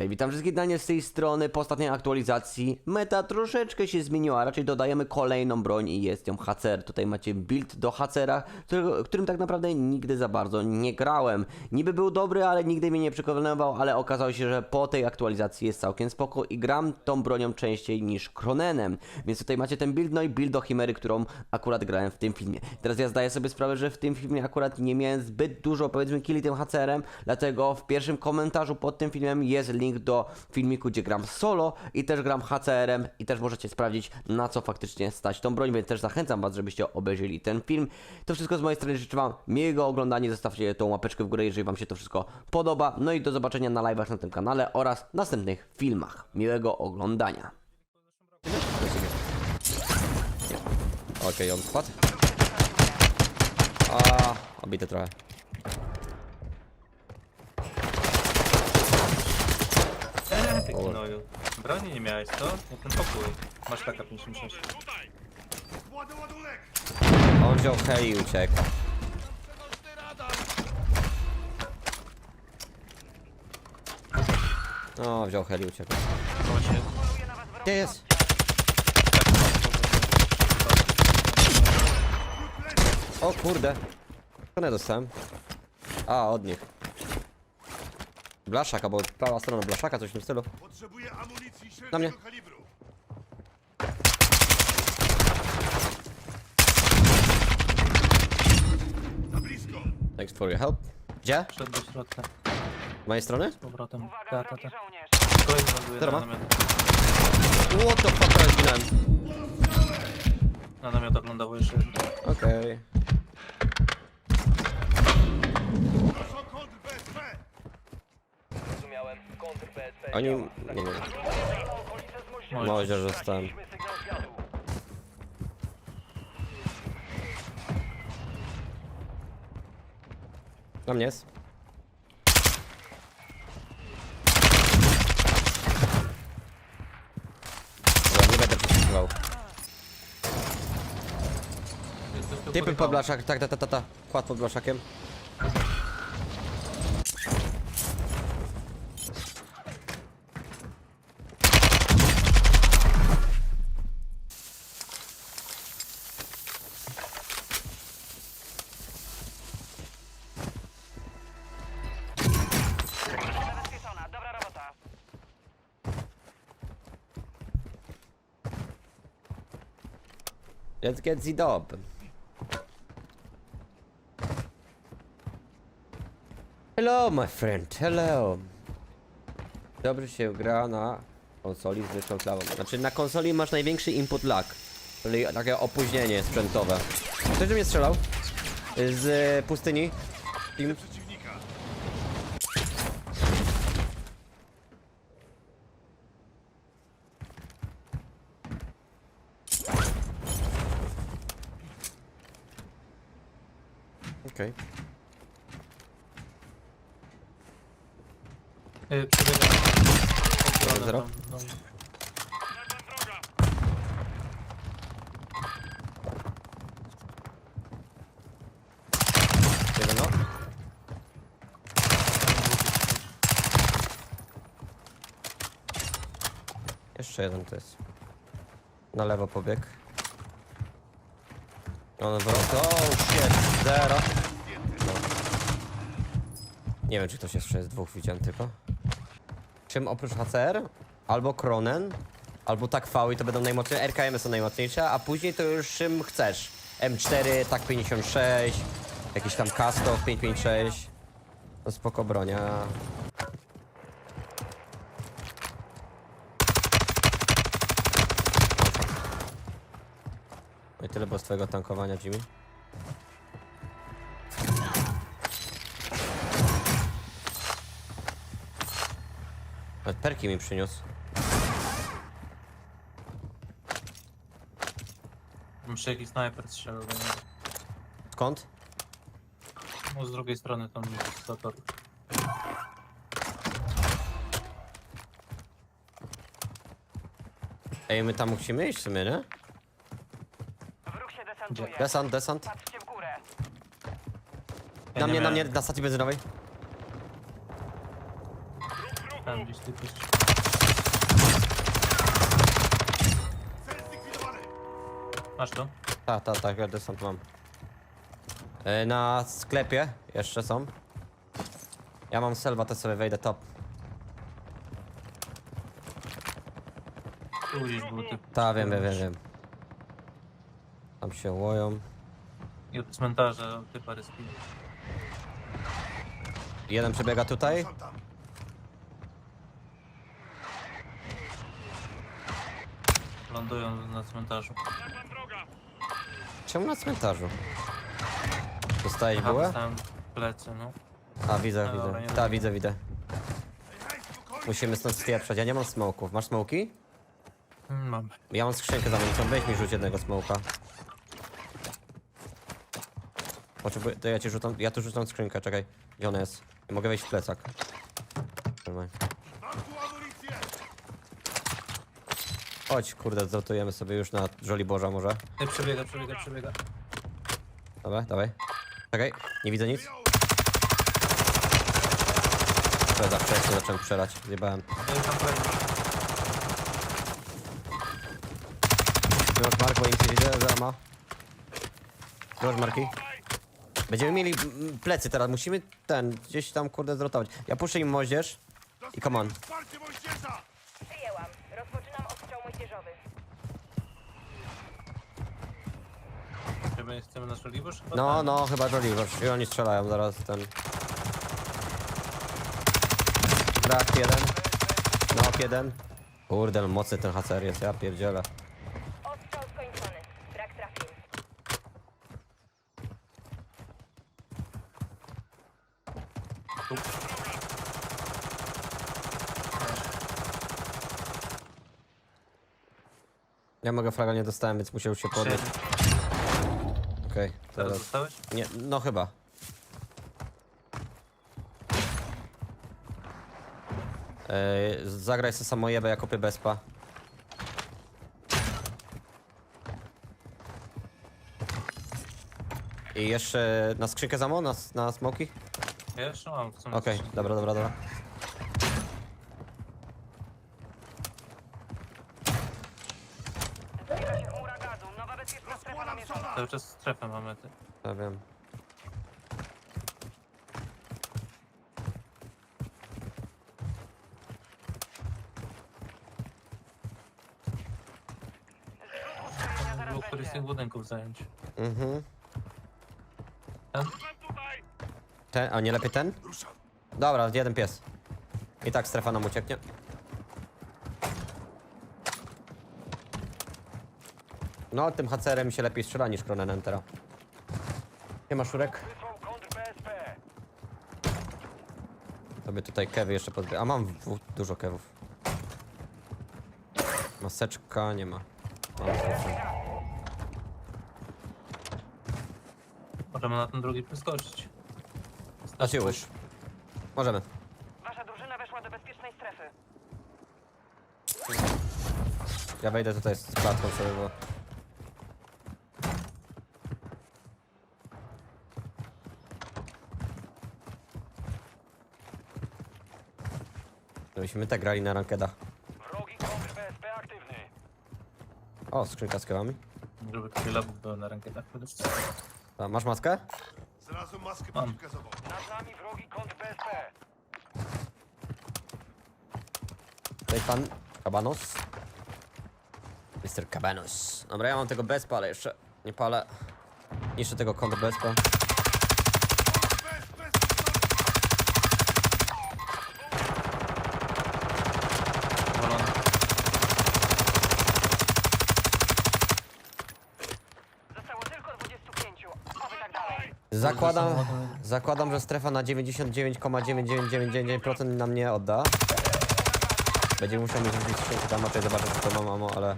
Cześć, witam wszystkich Daniel z tej strony. Po ostatniej aktualizacji meta troszeczkę się zmieniła, raczej dodajemy kolejną broń i jest ją Hacer. Tutaj macie build do Hacera, którego, którym tak naprawdę nigdy za bardzo nie grałem. Niby był dobry, ale nigdy mnie nie przekonywał, ale okazało się, że po tej aktualizacji jest całkiem spoko i gram tą bronią częściej niż Kronenem. Więc tutaj macie ten build, no i build do Chimery, którą akurat grałem w tym filmie. Teraz ja zdaję sobie sprawę, że w tym filmie akurat nie miałem zbyt dużo, powiedzmy, killi tym Hacerem, dlatego w pierwszym komentarzu pod tym filmem jest link do filmiku, gdzie gram solo i też gram HCR-em i też możecie sprawdzić, na co faktycznie stać tą broń, więc też zachęcam Was, żebyście obejrzeli ten film. To wszystko z mojej strony, życzę Wam miłego oglądania, zostawcie tą łapeczkę w górę, jeżeli Wam się to wszystko podoba, no i do zobaczenia na live'ach na tym kanale oraz następnych filmach. Miłego oglądania. Okej, on spadł. A, obity trochę. Eee, ty gnoju. Broni nie miałeś, co? Nie ten pokój. Masz taka 56. On wziął heli i uciekł. O, wziął heli i uciekł. Właśnie. Gdzie jest? O kurde. Co nie dostałem? A, od nich. Blaszak, albo prawa strona blaszaka, coś w tym stylu. Potrzebuję amunicji Na mnie. średniego kalibru. Na blisko. Thanks for your help. Gdzie? Wszedł do środka. Z mojej strony? Z powrotem. Uwaga, Ta, ta, ta. Kolejny ląduje na namiot. What the fuck, ale zginąłem. Na namiot oglądał jeszcze. Okej. Proszę o kontr BSP. Zrozumiałem. Kontr BSP. Oni... nie wiem. Że zostałem. Na mnie jest. Dobra, nie będę. Typy pod blaszak, tak, ta, ta, ta, ta. Kład pod blaszakiem. Let's get the dob. Hello, my friend, hello. Dobrze się gra na konsoli z wyższą klawą. Znaczy, na konsoli masz największy input lag. Czyli takie opóźnienie sprzętowe. Ktoś do mnie strzelał? Z pustyni? Team? Okej. Yy, przebiega. Zero, zero. No, Jeden no. Jeszcze jeden to jest. Na lewo pobieg. On wróci. O, shit, zero. Nie wiem, czy ktoś jeszcze jest dwóch, widziałem tylko. Czym oprócz HCR? Albo Kronen, albo tak V i to będą najmocniejsze. RKM są najmocniejsze, a później to już czym chcesz. M4, tak 56, jakiś tam Kastow 556. No spoko bronia. Tyle było z twojego tankowania, Jimmy. Nawet perki mi przyniósł. Muszę jakiś snajper strzelał do mnie. Skąd? No z drugiej strony tam jest zator. Ej, my tam musimy iść w sumie, nie? Desantuje. Desant, desant. Patrzcie w górę. Ja Na nie mnie, na miałem. mnie, na stacji benzynowej. Tam gdzieś ty gdzieś. Cel zlikwidowany! Masz to? Tak, tak, tak, ja desant mam. E, Na sklepie jeszcze są. Ja mam selwa, to sobie wejdę top. Tu gdzieś buty. Ta, wiem, wiem, wiem, wiem. Tam się łoją. I od cmentarza ty parę spin. Jeden przebiega tutaj. Lądują na cmentarzu. Czemu na cmentarzu? Dostałeś Aha, bułę? dostałem plecy, no. A, widzę, widzę. Ta, wiem. widzę, widzę. Musimy stąd spieprzać. Ja nie mam smoków. Masz smoki? Mm, Mam. Ja mam skrzynkę za amunicją. Weź mi rzuć jednego smoka. Potrzebuję, to ja ci rzucam, ja tu rzucam skrzynkę, czekaj. Gdzie ona jest? Ja mogę wejść w plecak. Trzymaj. Chodź, kurde, zrotujemy sobie już na Żoli Boża może. Ty przebiega, przebiega, przebiega. Dobra, dawaj. Czekaj, nie widzę nic. Za wcześnie zacząłem strzelać, zjebałem. To jest tam kolejny. George Mark, bo nic nie widzę, zero ma. George Marki. Będziemy mieli mm, plecy teraz, musimy ten, gdzieś tam kurde zrotować. Ja puszczę im moździerz. I come on. Wsparcie moździerza! Przyjęłam. Rozpoczynam ostrzał moździerzowy. Chcemy, chcemy na szoliwóż? Chyba No, tak. no, chyba Jolly, i oni strzelają zaraz ten. Brak jeden. No, jeden. Kurde, no mocny ten hacer jest, ja pierdzielę. Ostrzał skończony. Brak trafień. Ja mogę fraga nie dostałem, więc musiał się podnieść. Okej, Teraz teraz. zostałeś? Nie, no chyba. Yy, zagraj sobie samojebę, ja kupię bezpa. I jeszcze na skrzynkę zamo, na, na smoki? Ja jeszcze mam. w sumie Okej, coś. dobra, dobra, dobra. Zbliża się chmura gazu. Nowa bezpieczna strefa namierzona. Cały czas strefę mamy. Ty. Ja wiem. Zaraz Było któryś z tych będzie. budynków zająć. Mhm. Ten? Ten, a nie lepiej ten? Dobra, jeden pies. I tak strefa nam ucieknie. No, tym hacerem się lepiej strzela niż Kronen Entera. Nie ma szurek? Tobie tutaj kewy jeszcze podbie... A mam w- dużo kewów. Maseczka nie ma. Mam zawsze. Możemy na ten drugi przeskoczyć. Na siłę już. Możemy. Wasza drużyna weszła do bezpiecznej strefy. Ja wejdę tutaj z klatką sobie, bo... Myśmy te grali na rankedach. Wrogi kontr BSP aktywny. O, skrzynka z kewami. Żeby takie lobów były na rankietach. A, masz maskę? Znalazłem maskę Mam. przeciwgazową. Nad nami wrogi kontr BSP. Tutaj pan Cabanos. Mr. Cabanos. Dobra, ja mam tego bezpa, ale jeszcze nie palę. Niszczę tego kontra bezpa. Zakładam, zakładam, że strefa na 99,9999% nam nie odda. Będzie musiał mieć gdzieś skrzynkę tam raczej zobaczyć, czy to mam mamo, ale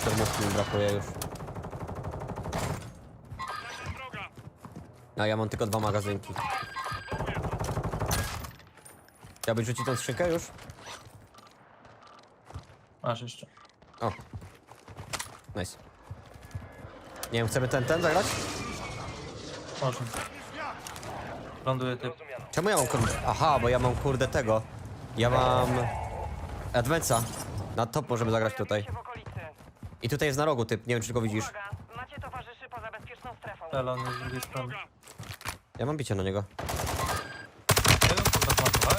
szturmówki mi brakuje już. A ja mam tylko dwa magazynki. Chciałbyś rzucić tą skrzynkę już? Masz jeszcze. O. Nice. Nie wiem, chcemy ten, ten zagrać? Można. Ląduje typ. Czemu ja mam kurde... Aha, bo ja mam kurde tego. Ja mam... Advensa. Na top możemy zagrać tutaj. się w okolicy. I tutaj jest na rogu typ, nie wiem czy go widzisz. Uwaga, macie towarzyszy poza bezpieczną strefą. Talon jest z drugiej strony. Ja mam bicie na niego. Ja kurwa?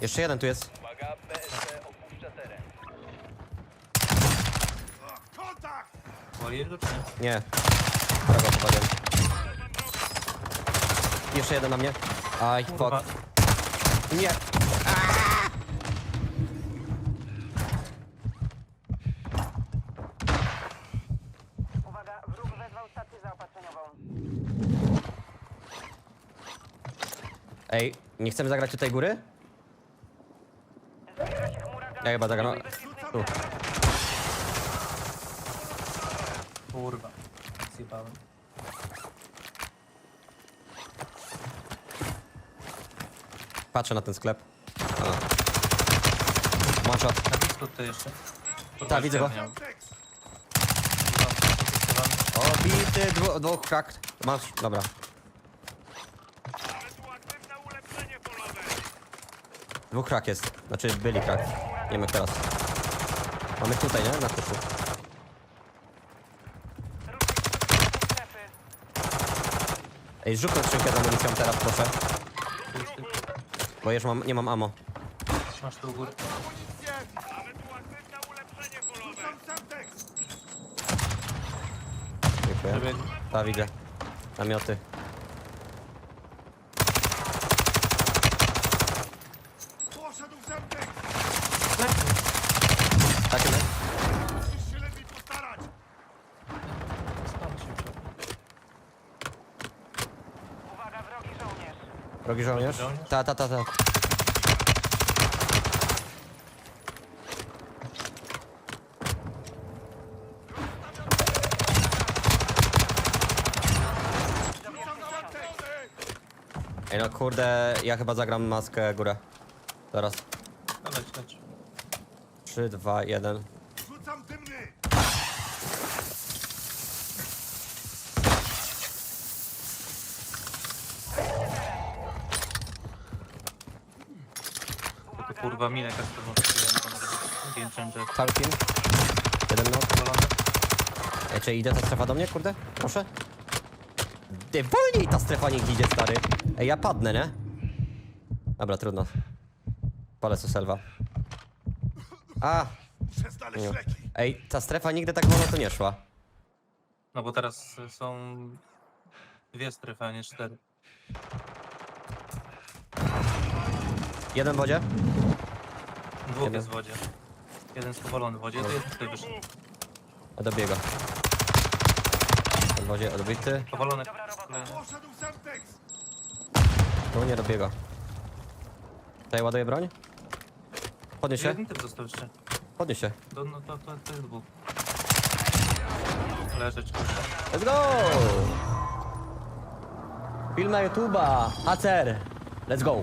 Jeszcze jeden tu jest. Woli go czy nie? Nie. Prawo popadłem. Jeszcze jeden na mnie. Aj, Kurwa. fuck. Nie. Uwaga, wróg wezwał stację zaopatrzeniową. Ej, nie chcemy zagrać tutaj góry? Zbliża się chmura gazu. Ja chyba zagram. Tu. Kurwa. Zjebałem. Patrzę na ten sklep. A. One shot. Na blisko tutaj jeszcze. Kurwa, Tak, widzę go. O, bity, dwu, dwóch krak. Masz, dobra. Dwóch krak jest. Znaczy byli krak. Nie wiem jak teraz. Mamy tutaj, nie? Na typu. Ej, zrzucę skrzynkę z amunicją teraz, proszę. Bo już mam, nie mam ammo. Masz tu u góry. Dziękuję. Przebiegł. Ta, widzę. Namioty. Poszedł Semtex! Takie, ne? Musisz się lepiej postarać! Stąd się wziął. Uwaga, wrogi żołnierz. Drogi żołnierz? Żołnierz? Ta, ta, ta, ta. Ej no kurde, ja chyba zagram maskę górę. Zaraz. No leć, leć. 3, 2, 1. Rzucam dymny! Kurwa minę. Game changer. Cały team. Jeden no. Powolony. Ej, czy idzie ta strefa do mnie, kurde? Proszę? Ty, wolniej ta strefa niech idzie, stary. Ej, ja padnę, nie? Dobra, trudno. Palę co selwa. A! Muszę znaleźć Nie. leki! Ej, ta strefa nigdy tak wolno tu nie szła. No bo teraz są dwie strefy, a nie cztery. Jeden w wodzie? Dwóch Jeden. jest w wodzie. Jeden jest powolony w wodzie, to jeden tutaj wyszedł. A dobiega. Ten w wodzie odbity. Poszedł Semtex! Tu nie dobiega. Tutaj ładuję broń? Podnieś się, Jeden typ został jeszcze. podnieś się. To, no, to, to, to jest dwóch. Leżeć, kurwa. Let's go! Film na YouTube'a! Hacer! Let's go!